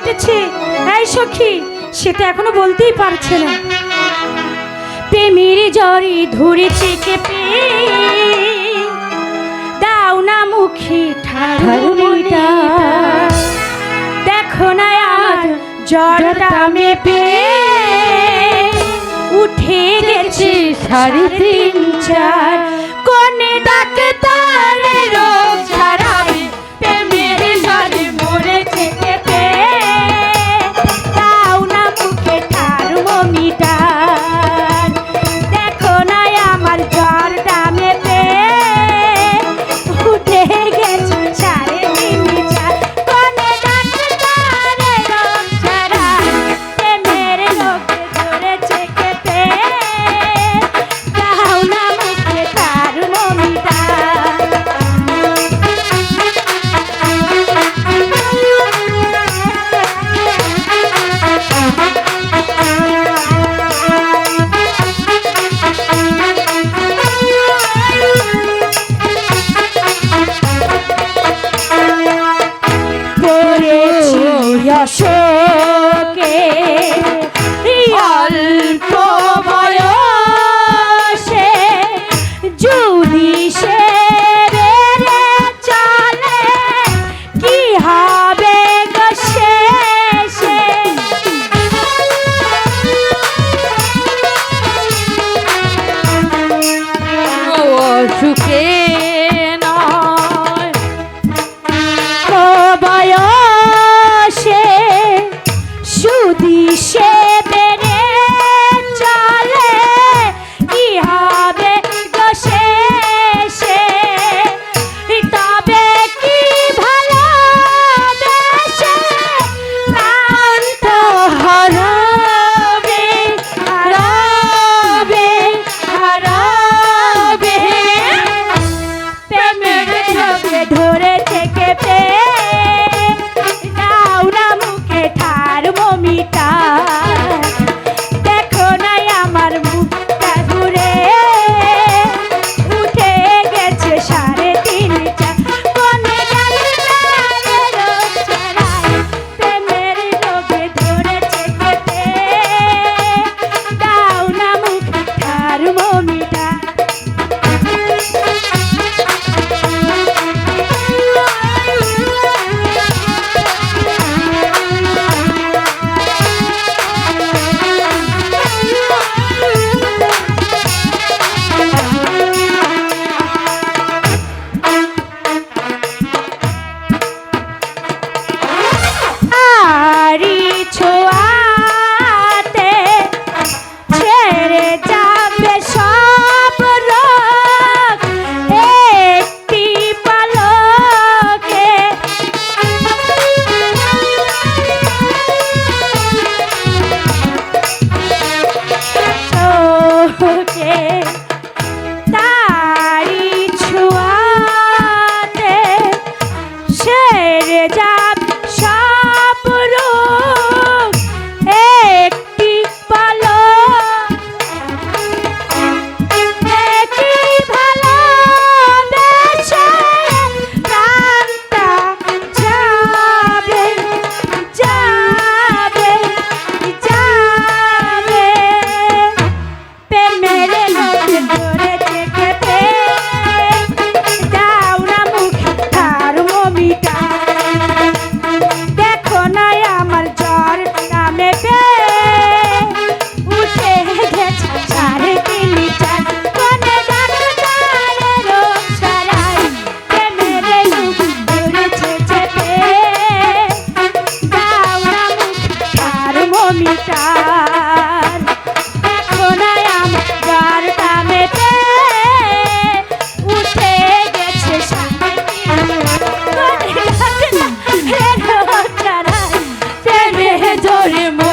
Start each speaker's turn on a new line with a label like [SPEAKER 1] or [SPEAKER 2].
[SPEAKER 1] উঠেছে। এই সখী সে তো এখনও বলতেই পারছে না। প্রেমের জরে ধরেছে কেঁপে। দাও না মুখে দেখো না আর জড়টা মেপে। উঠে গেছে সাড়ে তিন চার। কোনে ডাকে তা জমিটা ঢো Yeah,